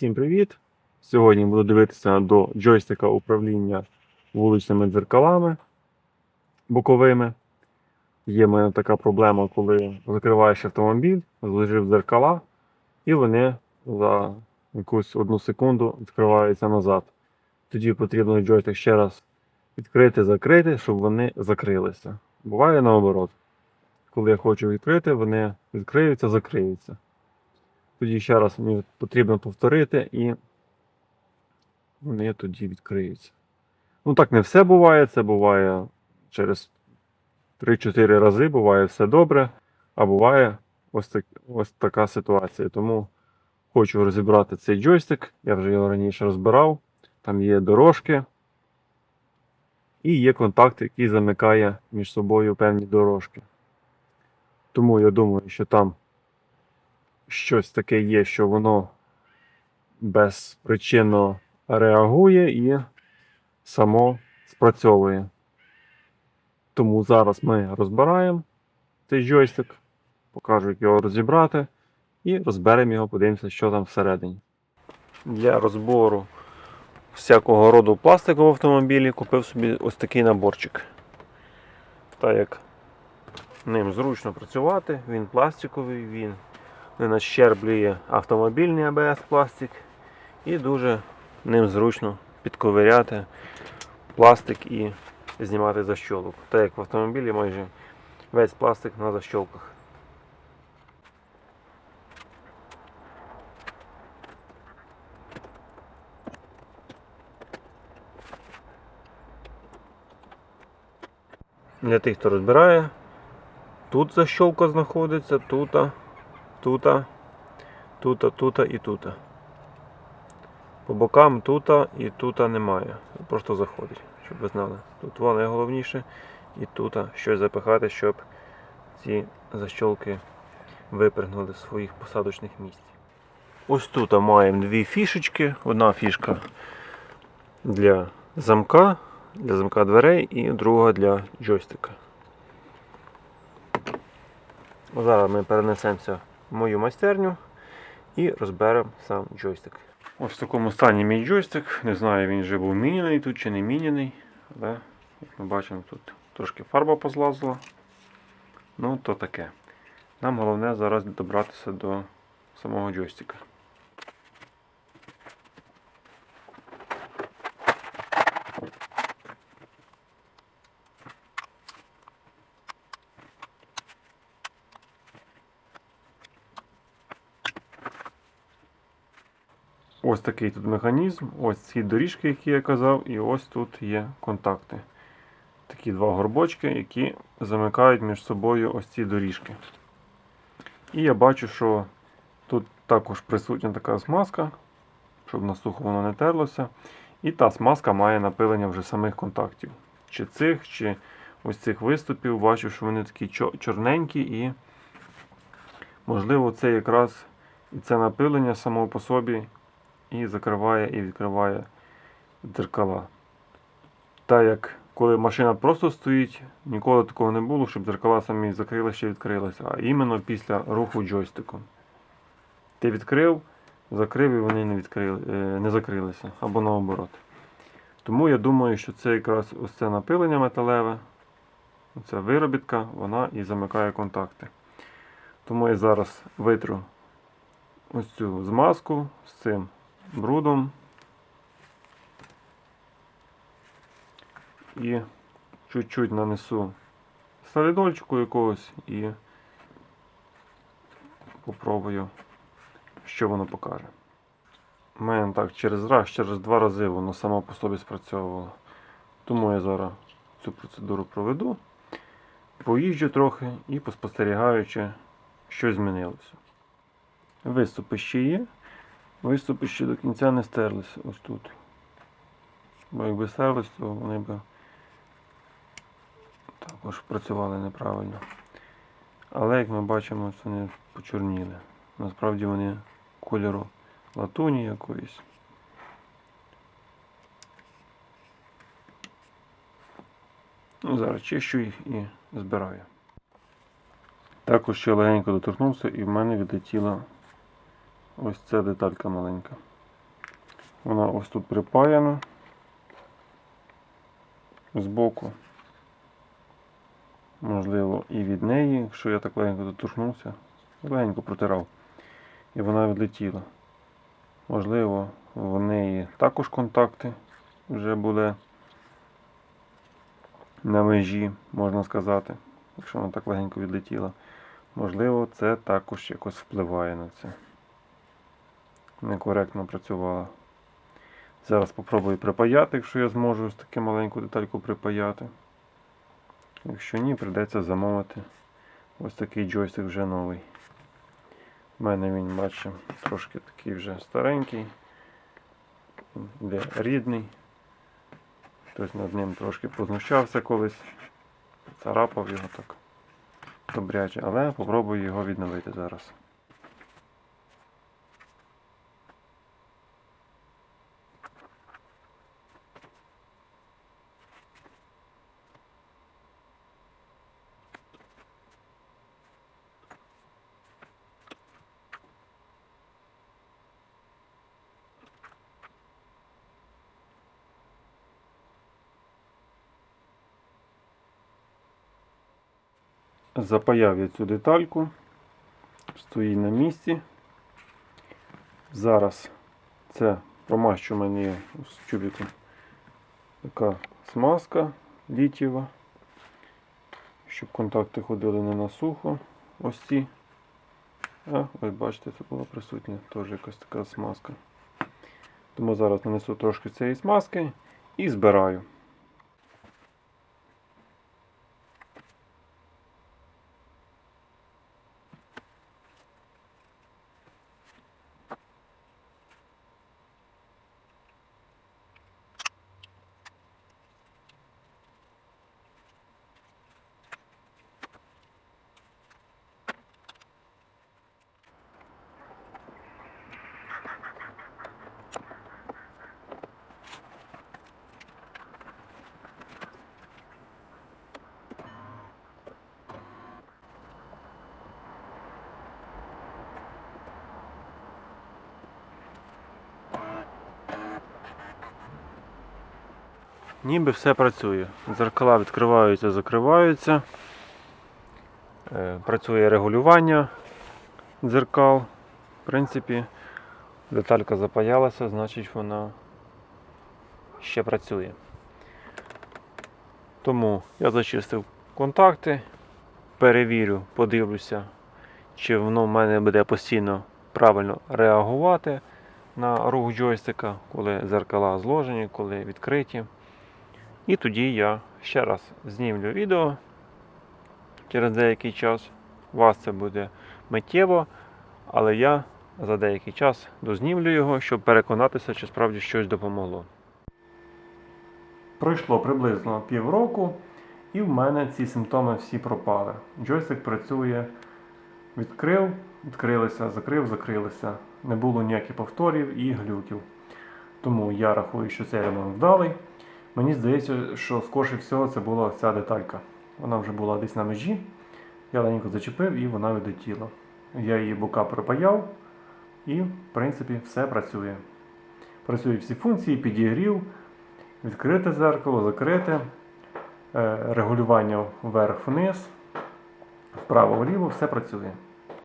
Всім привіт! Сьогодні буду дивитися до джойстика управління вуличними дзеркалами боковими. Є в мене така проблема, коли закриваєш автомобіль, зложив дзеркала, і вони за якусь одну секунду відкриваються назад. Тоді потрібно джойстик ще раз відкрити, закрити, щоб вони закрилися. Буває наоборот. Коли я хочу відкрити, вони відкриються, закриються. Тоді ще раз мені потрібно повторити і вони тоді відкриються. Ну так не все буває, це буває через 3-4 рази, буває все добре, а буває ось, так, ось така ситуація. Тому хочу розібрати цей джойстик. Я вже його раніше розбирав. Там є дорожки. І є контакт, який замикає між собою певні дорожки. Тому я думаю, що там щось таке є, що воно безпричинно реагує і само спрацьовує. Тому зараз ми розбираємо цей джойстик, покажу, як його розібрати, і розберемо його, подивимося, що там всередині. Для розбору всякого роду пластику в автомобілі купив собі ось такий наборчик. Так як ним зручно працювати, він пластиковий, він не нащерблює автомобільний АБС пластик і дуже ним зручно підковиряти пластик і знімати защолок. Так як в автомобілі майже весь пластик на защолках. Для тих, хто розбирає, тут защолка знаходиться, тут, тут, тут, тут і тут. По бокам тут і тут немає. Просто заходить, щоб ви знали. Тут воно найголовніше і тут щось запихати, щоб ці защолки випрыгнули з своїх посадочних місць. Ось тут маємо дві фішечки. Одна фішка для замка, для замка дверей і друга для джойстика. Зараз ми перенесемося мою майстерню і розберемо сам джойстик. Ось в такому стані мій джойстик. Не знаю, він вже був міняний тут чи не міняний. Але, як ми бачимо, тут трошки фарба позлазила. Ну, то таке. Нам головне зараз добратися до самого джойстика. Ось такий тут механізм, ось ці доріжки, які я казав, і ось тут є контакти. Такі два горбочки, які замикають між собою ось ці доріжки. І я бачу, що тут також присутня така смазка, щоб на сухо воно не терлося. І та смазка має напилення вже самих контактів. Чи цих, чи ось цих виступів. Бачу, що вони такі чорненькі і, можливо, це якраз і це напилення само по собі і закриває і відкриває дзеркала. Так як коли машина просто стоїть, ніколи такого не було, щоб дзеркала самі закрилися і відкрилися, а іменно після руху джойстиком. Ти відкрив, закрив і вони не, відкрили, е, не закрилися або наоборот. Тому я думаю, що це якраз ось це напилення металеве, оця виробітка, вона і замикає контакти. Тому я зараз витру ось цю змазку з цим брудом і чуть-чуть нанесу солідольчику якогось і попробую, що воно покаже. У мене так через раз, через два рази воно само по собі спрацьовувало. Тому я зараз цю процедуру проведу, поїжджу трохи і поспостерігаючи, що змінилося. Виступи ще є. Виступи ще до кінця не стерлися ось тут. Бо якби стерлись, то вони б також працювали неправильно. Але як ми бачимо, ось вони почорніли. Насправді вони кольору латуні якоїсь. Ну, зараз чищу їх і збираю. Також ще легенько доторкнувся і в мене відлетіла ось ця деталька маленька. Вона ось тут припаяна збоку. Можливо, і від неї, якщо я так легенько доторкнувся, легенько протирав. І вона відлетіла. Можливо, в неї також контакти вже були на межі, можна сказати, якщо вона так легенько відлетіла. Можливо, це також якось впливає на це. Некоректно працювала. Зараз спробую припаяти, якщо я зможу ось таку маленьку детальку припаяти. Якщо ні, прийдеться замовити ось такий джойстик вже новий. У мене він, бачимо, трошки такий вже старенький, де рідний. Хтось над ним трошки познущався колись, царапав його так добряче, але попробую його відновити зараз. Запаяв я цю детальку, стоїть на місці. Зараз це промащу мені з чубіком така смазка літєва, щоб контакти ходили не на сухо. Ось ці. А, ось бачите, тут була присутня теж якась така смазка. Тому зараз нанесу трошки цієї смазки і збираю. Ніби все працює. Дзеркала відкриваються, закриваються. Е, Працює регулювання дзеркал. В принципі, деталька запаялася, значить вона ще працює. Тому я зачистив контакти, перевірю, подивлюся, чи воно в мене буде постійно правильно реагувати на рух джойстика, коли дзеркала зложені, коли відкриті. І тоді я ще раз знімлю відео через деякий час. У вас це буде миттєво, але я за деякий час дознімлю його, щоб переконатися, чи справді щось допомогло. Пройшло приблизно півроку, і в мене ці симптоми всі пропали. Джойстик працює, відкрив, відкрилися, закрив, закрилися. Не було ніяких повторів і глюків. Тому я рахую, що цей ремонт вдалий. Мені здається, що скорше всього це була ця деталька. Вона вже була десь на межі. Я легенько зачепив і вона відлетіла. Я її бока пропаяв і, в принципі, все працює. Працюють всі функції, підігрів, відкрите зеркало, закрите, е, регулювання вверх-вниз, вправо-вліво, все працює.